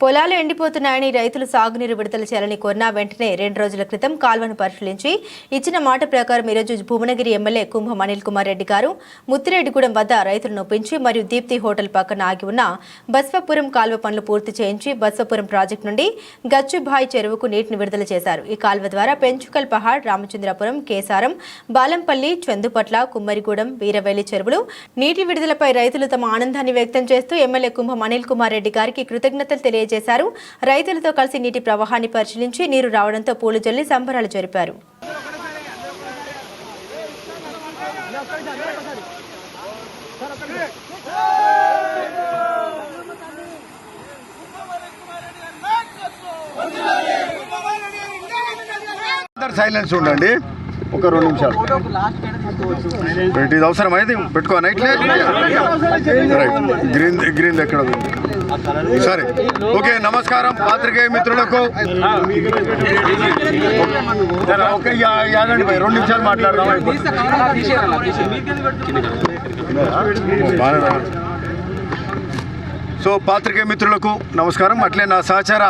పొలాలు ఎండిపోతున్నాయని రైతులు సాగునీరు విడుదల చేయాలని కోరినా వెంటనే రెండు రోజుల క్రితం కాల్వను పరిశీలించి ఇచ్చిన మాట ప్రకారం ఈరోజు భువనగిరి ఎమ్మెల్యే కుంభం అనిల్ కుమార్ రెడ్డి గారు ముత్తిరెడ్డిగూడెం వద్ద రైతులను పెంచి మరియు దీప్తి హోటల్ పక్కన ఆగి ఉన్న బస్వపురం కాల్వ పనులు పూర్తి చేయించి బస్వపురం ప్రాజెక్టు నుండి గచ్చుభాయ్ చెరువుకు నీటిని విడుదల చేశారు. ఈ కాల్వ ద్వారా పెంచుకల్ పహాడ్ రామచంద్రపురం కేసారం బాలంపల్లి చందుపట్ల కుమ్మరిగూడెం వీరవేలి చెరువులు నీటి విడుదలపై రైతులు తమ ఆనందాన్ని వ్యక్తం చేస్తూ ఎమ్మెల్యే కుంభం అనిల్ కుమార్ రెడ్డి గారికి కృతజ్ఞతలు తెలియజేశారు. రైతులతో కలిసి నీటి ప్రవాహాన్ని పరిశీలించి నీరు రావడంతో పూలు జల్లి సంబరాలు జరిపారు. సైలెన్స్ ఉండండి. ఒక రెండు నిమిషాలు. ఇది అవసరం అయితే పెట్టుకో నైట్లే రైట్ గ్రీన్ గ్రీన్ ఎక్కడ సరే ఓకే నమస్కారం పాత్రికేయ మిత్రులకు. సరే, ఓకే రెండు నిమిషాలు మాట్లాడదాం సో పాత్రికేయ మిత్రులకు నమస్కారం. అట్లే నా సహచార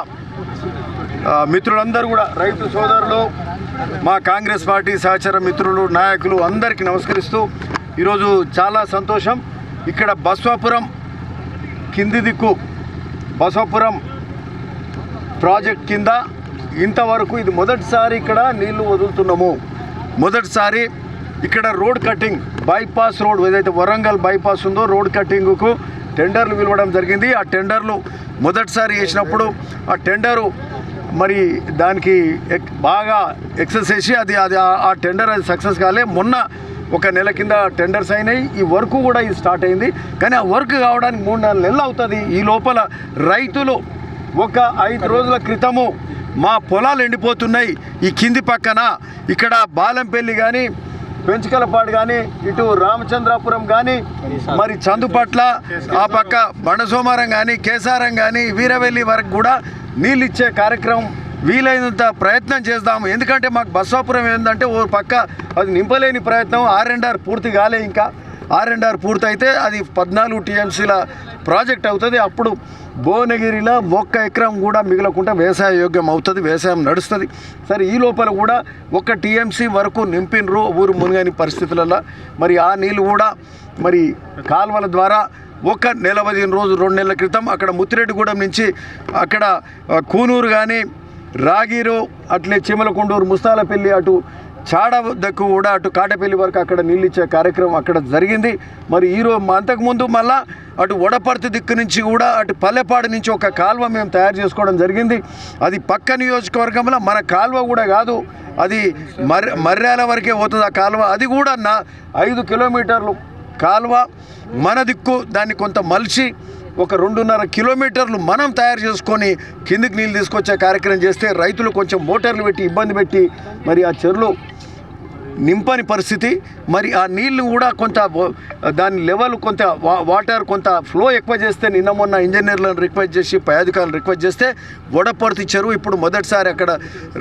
మిత్రులందరూ కూడా రైతు సోదరులు మా కాంగ్రెస్ పార్టీ సహచర మిత్రులు నాయకులు అందరికీ నమస్కరిస్తూ ఈరోజు చాలా సంతోషం. ఇక్కడ బస్వాపురం కింది దిక్కు బసవాపురం ప్రాజెక్ట్ కింద ఇంతవరకు ఇది మొదటిసారి ఇక్కడ నీళ్ళు వదులుతున్నాము. మొదటిసారి ఇక్కడ రోడ్ కటింగ్ బైపాస్ రోడ్ ఏదైతే వరంగల్ బైపాస్ ఉందో రోడ్ కటింగ్కు టెండర్లు పిలవడం జరిగింది. ఆ టెండర్లు మొదటిసారి వేసినప్పుడు ఆ టెండరు మరి దానికి ఎక్- బాగా ఎక్సెస్ చేసి అది అది ఆ- ఆ టెండర్ అది సక్సెస్ కాలే. మొన్న ఒక నెల కింద టెండర్స్ అయినాయి. ఈ వర్క్ కూడా ఇది స్టార్ట్ అయింది. కానీ ఆ వర్క్ కావడానికి మూడు నాలుగు నెలలు అవుతుంది. ఈ లోపల రైతులు ఒక ఐదు రోజుల క్రితము మా పొలాలు ఎండిపోతున్నాయి. ఈ కింది పక్కన ఇక్కడ బాలంపల్లి కానీ పెంచుకలపాడు కానీ ఇటు రామచంద్రాపురం కానీ మరి చందుపట్ల ఆ పక్క బండసోమారం కానీ కేసారం కానీ వీరవెల్లి వరకు కూడా నీళ్ళు ఇచ్చే కార్యక్రమం వీలైనంత ప్రయత్నం చేద్దాము. ఎందుకంటే మాకు బస్వాపురం ఏంటంటే ఓ పక్క అది నింపలేని ప్రయత్నం ఆర్ అండ్ ఆర్ పూర్తి కాలే ఇంకా. ఆర్ అండ్ ఆర్ పూర్తయితే అది పద్నాలుగు టీఎంసీల ప్రాజెక్ట్ అవుతుంది. అప్పుడు భువనగిరిలో ఒక్క ఎకరం కూడా మిగలకుండా వ్యవసాయ యోగ్యం అవుతుంది వ్యవసాయం నడుస్తుంది. సరే ఈ లోపల కూడా ఒక్క టీఎంసీ వరకు నింపినరు ఊరు మునిగని పరిస్థితులలో మరి ఆ నీళ్ళు కూడా మరి కాలువల ద్వారా ఒక నెల పదిహేను రోజు రెండు నెలల క్రితం అక్కడ ముత్తిరెడ్డిగూడెం నుంచి అక్కడ కూనూరు కానీ రాగిరు అట్లే చిమలకొండూరు ముస్తాలపల్లి అటు చాడ దక్కు కూడా అటు కాటపల్లి వరకు అక్కడ నిలిచే కార్యక్రమం అక్కడ జరిగింది. మరి ఈరోజు అంతకుముందు మళ్ళా అటు వడపర్తి దిక్కు నుంచి కూడా అటు పల్లెపాడు నుంచి ఒక కాలువ మేము తయారు చేసుకోవడం జరిగింది. అది పక్క నియోజకవర్గంలో మన కాలువ కూడా కాదు అది మర్ మర్యాల వరకే పోతుంది ఆ కాలువ. అది కూడా నా ఐదు కిలోమీటర్లు కాలువ మన దిక్కు దాన్ని కొంత మలిచి ఒక రెండున్నర కిలోమీటర్లు మనం తయారు చేసుకొని కిందికి నీళ్ళు తీసుకొచ్చే కార్యక్రమం చేస్తే రైతులు కొంచెం మోటార్లు పెట్టి ఇబ్బంది పెట్టి మరి ఆ చెరువులు నింపని పరిస్థితి. మరి ఆ నీళ్ళు కూడా కొంత దాని లెవెల్ కొంత వాటర్ కొంత ఫ్లో ఎక్కువ చేస్తే నిన్న మొన్న ఇంజనీర్లను రిక్వెస్ట్ చేసి పై అధికారులు రిక్వెస్ట్ చేస్తే వడపర్తి చెరువు ఇప్పుడు మొదటిసారి అక్కడ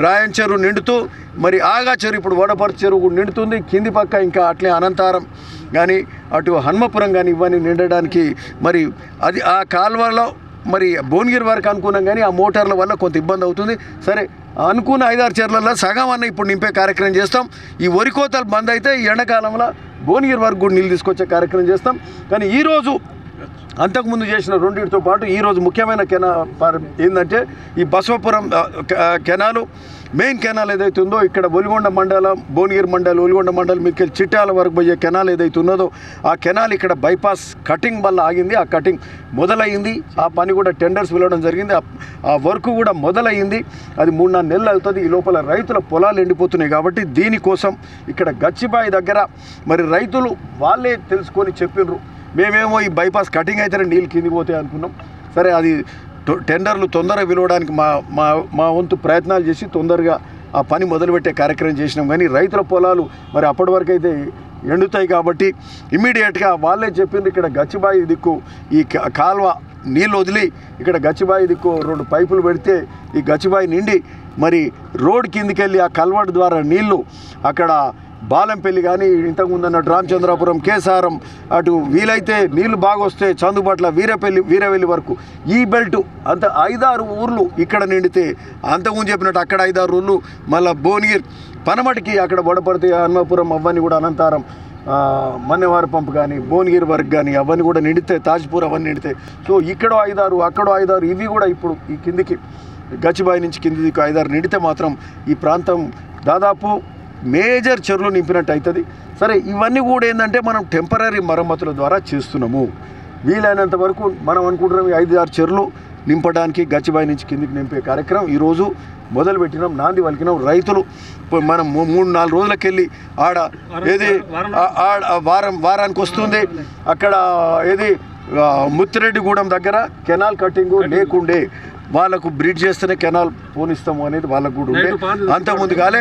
రాయన్ చెరువు నిండుతూ మరి ఆగా చెరువు ఇప్పుడు వడపర్తి చెరువు నిండుతుంది. కింది పక్క ఇంకా అట్లే అనంతారం కానీ అటు హన్మపురం కానీ ఇవన్నీ నిండడానికి మరి అది ఆ కాలువలో మరి భువనగిరి వరకు అనుకున్నాం కానీ ఆ మోటార్ల వల్ల కొంత ఇబ్బంది అవుతుంది. సరే అనుకున్న ఐదారు చీరలలో సగం అన్న ఇప్పుడు నింపే కార్యక్రమం చేస్తాం. ఈ వరి కోతలు బంద్ అయితే ఈ ఎండాకాలంలో భువనగిరి వరకు కూడా నీళ్ళు తీసుకొచ్చే కార్యక్రమం చేస్తాం. కానీ ఈరోజు అంతకుముందు చేసిన రెండింటితో పాటు ఈరోజు ముఖ్యమైన కెనా పర్- ఏంటంటే ఈ బసవపురం కె- కెనాలు మెయిన్ కెనాల్ ఏదైతే ఉందో ఇక్కడ ఒలిగొండ మండలం భువనగిరి మండలం ఒలిగొండ మండలం మీకు చిట్టాల వరకు పోయే కెనాల్ ఏదైతే ఉన్నదో ఆ కెనాల్ ఇక్కడ బైపాస్ కటింగ్ వల్ల ఆగింది. ఆ కటింగ్ మొదలైంది ఆ పని కూడా టెండర్స్ వెళ్ళడం జరిగింది. ఆ- ఆ వర్క్ కూడా మొదలైంది అది మూడు నాలుగు నెలలు అవుతుంది. ఈ లోపల రైతుల పొలాలు ఎండిపోతున్నాయి కాబట్టి దీనికోసం ఇక్కడ గచ్చిబాయి దగ్గర మరి రైతులు వాళ్ళే తెలుసుకొని చెప్పినారు. మేమేమో ఈ బైపాస్ కటింగ్ అయితేనే నీళ్ళు కిందికి పోతాయి అనుకున్నాం. సరే అది టొ- టెండర్లు తొందరగా పిలవడానికి మా మా మా వంతు ప్రయత్నాలు చేసి తొందరగా ఆ పని మొదలుపెట్టే కార్యక్రమం చేసినాం. కానీ రైతుల పొలాలు మరి అప్పటి వరకు అయితే ఎండుతాయి కాబట్టి ఇమీడియట్గా వాళ్ళే చెప్పింది ఇక్కడ గచ్చిబాయి దిక్కు ఈ క- కాల్వ నీళ్ళు వదిలి ఇక్కడ గచ్చిబాయి దిక్కు రెండు పైపులు పెడితే ఈ గచ్చిబాయి నిండి మరి రోడ్ కిందికి వెళ్ళి ఆ కల్వర్ట్ ద్వారా నీళ్ళు అక్కడ బాలంపల్లి కానీ ఇంతకుముందు అన్నట్టు రామచంద్రాపురం కేసారం అటు వీలైతే నీళ్ళు బాగా వస్తే చందుపట్ల వీరపల్లి వీరవెల్లి వరకు. ఈ బెల్ట్ అంత ఐదారు ఊర్లు ఇక్కడ నిండితే అంతకుముందు చెప్పినట్టు అక్కడ ఐదారు ఊర్లు మళ్ళీ భువనగిరి పనమటికి అక్కడ బొడపడితే హన్మాపురం అవన్నీ కూడా అనంతారం మన్నెవారి పంప్ కానీ భువనగిరి వర్క్ కానీ అవన్నీ కూడా నిండితే తాజ్పూర్ అవన్నీ నిండితే. సో ఇక్కడో ఐదారు అక్కడో ఐదారు ఇవి కూడా ఇప్పుడు ఈ కిందికి గచ్చిబాయి నుంచి కింది దిక్కు ఐదారు నిండితే మాత్రం ఈ ప్రాంతం దాదాపు మేజర్ చెరువులు నింపినట్టు అవుతుంది సరే ఇవన్నీ కూడా ఏంటంటే మనం టెంపరీ మరమ్మతుల ద్వారా చేస్తున్నాము. వీలైనంత వరకు మనం అనుకుంటున్నాం ఈ ఐదు ఆరు చెరువులు నింపడానికి గచ్చిబాయి నుంచి కిందికి నింపే కార్యక్రమం. ఈరోజు మొదలు పెట్టినాం నాంది వలికినాం రైతులు. మనం మూడు నాలుగు రోజులకి వెళ్ళి ఆడ ఏది వారం వారానికి వస్తుంది. అక్కడ ఏది ముత్తిరెడ్డిగూడెం దగ్గర కెనాల్ కట్టింగ్ లేకుండే. వాళ్ళకు బ్రిడ్జ్ చేస్తేనే కెనాల్ పోనిస్తాము అనేది వాళ్ళకు కూడా ఉండే. అంతకుముందు కాలే